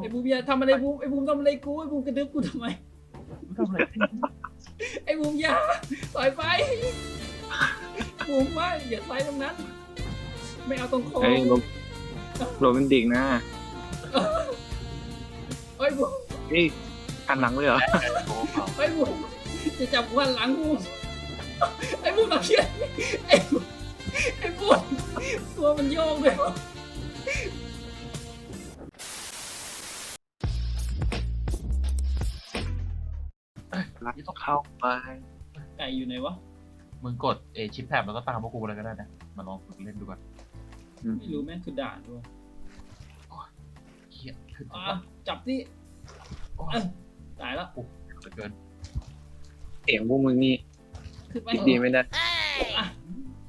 ไอ้บูมอย่าทำอะไรบูมไอ้บูมทำอะไรกูไอ้บูมกระดึ๊บกูทำไมทำอะไรไอ้บูมอย่าปล่อยไปบูมไม่อย่าใส่ตรงนั้น ไม่เอาตรงคอเฮ้ยโรโรแมนติกนะไอ้ยบูมเฮ้ยหันหลังเลยเหรอไอ้ยบูมจะจับวันหลังบูมไอ้บูมเราเชียไอ้บูมไอ้บูมตัวมันโยกเลย รักเข้าไปไก่อยู่ไหนวะ มึงกดเอชิปแท็บแล้วก็ตามพวกกูอะไรก็ได้นะ มาลองฝึกเล่นดูก่อนไม่รู้แม่งคือด่านด้วยเฮียขึ้นอะจับนี่โอ้เอ้ยตายแล้วเหลือเกินเสียงพวกมึงนี่ขึ้นไปคิดดีไม่ได้อะ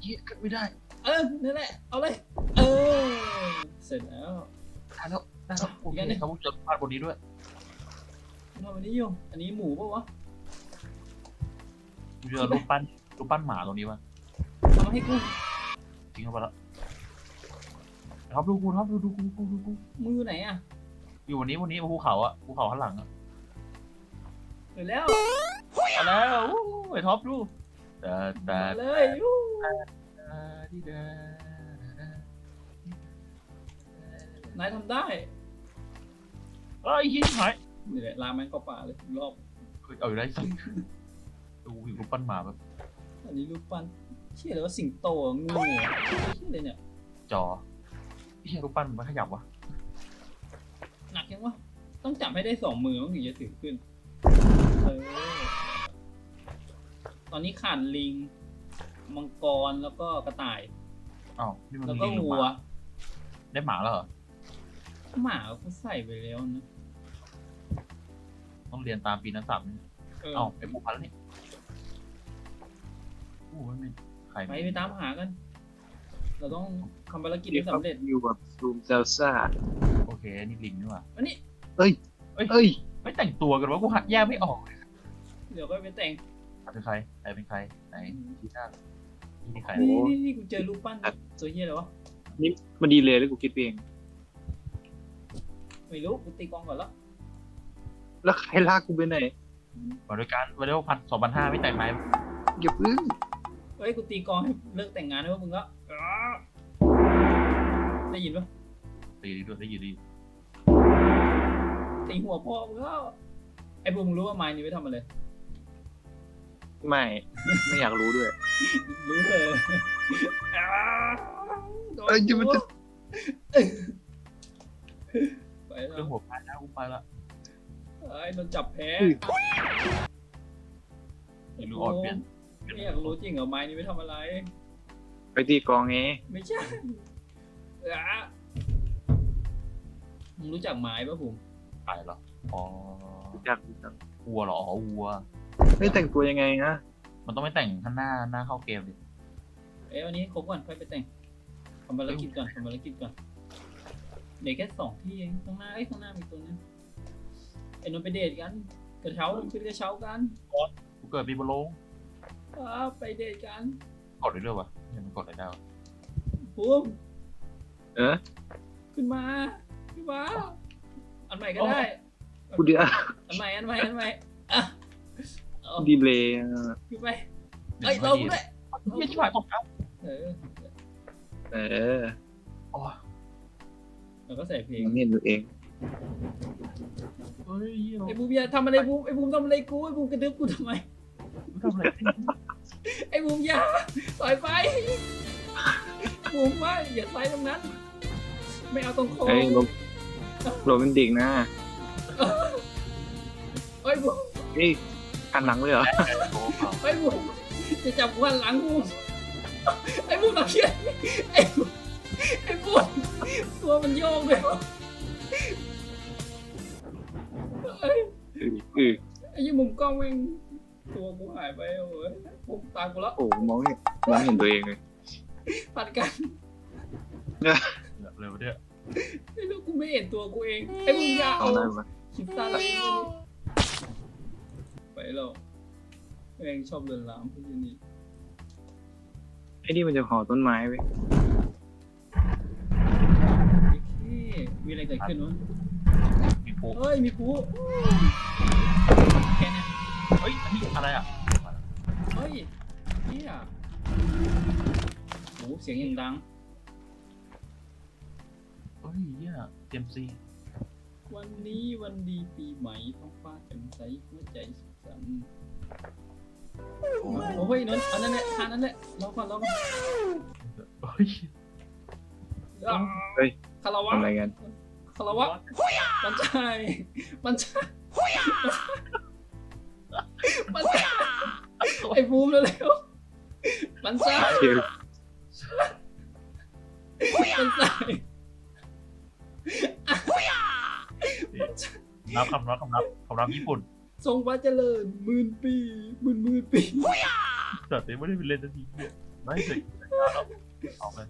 เฮียขึ้นไม่ได้ เออนั่นแหละ เอาเลย เออ เสร็จแล้วได้แล้วได้แล้วโออีกเคอันหนึ่งครับผมจะพาดบนนี้ด้วยทำอันนี้อยู่อันนี้หมูปะวะ กูจะรูปปั้นรูปปั้นหมาตรงนี้วะทำมาให้กูทิ้งเข้าไปแล้วท็อปดูกูท็อปดูดูกูดูกูดูกูมือไหนอะ อยู่วันนี้วันนี้ภูเขาอะภูเขาข้างหลังอะเสร็จแล้วมาแล้วอู้ไอ้ท็อปดูแต่แต่มาเลยอู้ที่เดินนายทำได้เอ้ยเฮียหายนี่แหละลาแม่งเข้าป่าเลยรอบเฮ้ยเอาอยู่ได้สัก ดูอยู่รูปปั้นหมาแบบอันนี้รูปปั้นเชื่อเลยว่าสิงโตงูเหรอเชื่อเลยเนี่ยจอเฮียรูปปั้นมันขยับวะหนักยังวะต้องจับให้ได้สองมือมันถึงจะถือขึ้นเออตอนนี้ขาดลิง มังกรแล้วก็กระต่าย อ้าวนี่มันแล้วมีก็ลิงหรือวัหวมาได้หมาแล้วเหรอหมาเขาใส่ไปแล้วนะต้องเรียนตามปีนักสัตว์นี่เออ เอ้าไอ้ปูพันแล้วนี่โอ้ยไม่ใครไปไปตามหากัน เราต้องทำภารกิจที่ให้เขาสำเร็จอยู่กับซูมเซลซ่าโอเคนี่ลิงนี่หว่าอันนี้ เอ้ยไม่แต่งตัวกันวะกูหักแยกไม่ออกเลยเดี๋ยวก็ไปแต่ง เป็นใครใครเป็นใครไหนที่หน้านี่ใครนี่นี่นี่กูเจอรูปปั้นตัวเฮียอะไรวะ มันดีเลยแล้วกูคิดเอง ไม่รู้กูตีกลองก่อนแล้วแล้วใครลากกูไปไหนมาด้วยกันมาเรียกว่าพันสองพันห้าไม่แต่งไหมอย่าพึ่ง เฮ้ยกูตีกลองให้เลิกแต่งงานได้ปะมึงก็ได้ยินปะตีดีด้วยได้ยินดีตีหัวพ่อมึงก็ไอ้บุ้มงรู้ว่าไม้นี้ไว้ทำอะไรไม่ ไม่อยากรู้ด้วย รู้เลยโดนเอ้ยจะมันจะไปแล้เรื่องวหัวพายนะกูไปละไอ้โดนจับแพ้ไม่รู้อ่อนเปลี่ยน ไม่อยากรู้จริงเหรอไม้นี้ไว้ทำอะไร ไปตีกลองไงไม่ใช่อะมึงรู้จักไม้ปะผมตายเหรอ อ๋อรู้จักรู้จักวัวเหรอ อ๋อ วัว ไม่แต่งตัวยังไงนะมันต้องไม่แต่งข้างหน้า หน้าเข้าเกมดิ เอ้ยวันนี้ครบก่อนค่อยไปแต่งทำภารกิจก่อนทำภารกิจก่อนเด็กแค่สองที่เองข้างหน้าเอ้ยข้างหน้ามีตัวนึงไอ้นนท์ไปเดทกันกระเช้าขึ้นกระเช้ากัน กูเกิดปีบอลลง อ่าไปเดทกันกดได้ด้วยวะเนี่ยมันกดได้แล้วภูมิเออขึ้นมาขึ้นมาอันใหม่ก็ได้กูเดียวอันใหม่อันใหม่อันใหม่อะเอาดีเลยอะขึ้นไปเอ้ยเราด้วยเฮียชิบหายตกครับเออเอออ๋อแล้วก็ใส่เพลงมึงเห็นตัวเองเฮ้ยเหี้ยไอ้บูมอย่าทำอะไรบูมไอ้บูมทำอะไรกูไอ้บูมกระดึ๊บกูทำไมมึงทำอะไร ไอ้บูมอย่าปล่อยไปบูมไม่อย่าใส่ตรงนั้น ไม่เอาตรงคอเฮ้ยโรโรแมนติกนะไอ้ยบูมเฮ้ยหันหลังเลยเหรอไอ้ยบูมจะจับวันหลังบูมไอ้บูมเราเชียไอ้บูมไอ้บูมตัวมันโยกเลยเอ้ยอือออไอ้ยี่มุมกล้องแม่ง ตัวกูหายไปโอ้ยผมตายกูแล้วโอ้มองเห็นมองเห็นตัวเองเลยปัดกันเร็วเนี่ยไม่รู้กูไม่เห็นตัวกูเองไอ้มึงอย่าเอาเอาได้ปะคลิปตาเลยไปแล้วแม่งชอบเดินลามพวกนี้ไอ้นี่มันจะห่อต้นไม้ไว้ยโอเคมีอะไรเกิดขึ้นวะมีปูเฮ้ยมีปูแค่เนี้ย เฮ้ยอันนี้อะไรอะเฮ้ยเฮียโอ้เสียงอย่างดัง เฮ้ยเหี้ยเจมซีวันนี้วันดีปีใหม่ท้องฟ้าแจ่มใสหัวใจสุขสันต์โอ้ยนนท์อันนั้นแหละทานนั้นแหละรอก่อนรอก่อนเฮ้ยเฮ้ยคาราวะทำอะไรกันคาราวะมันใช่มันใช่ มันใช่ไอ้บูมเร็วๆมันใช่คิวมันใช่นับคำนับคำนับคำนับญี่ปุ่น ทรงพระเจริญหมื่นปีหมื่นหมื่นปีแต่เต้ไม่ได้เป็นเล่นสักทีเนี่ยไม่เสร็จเอาเลย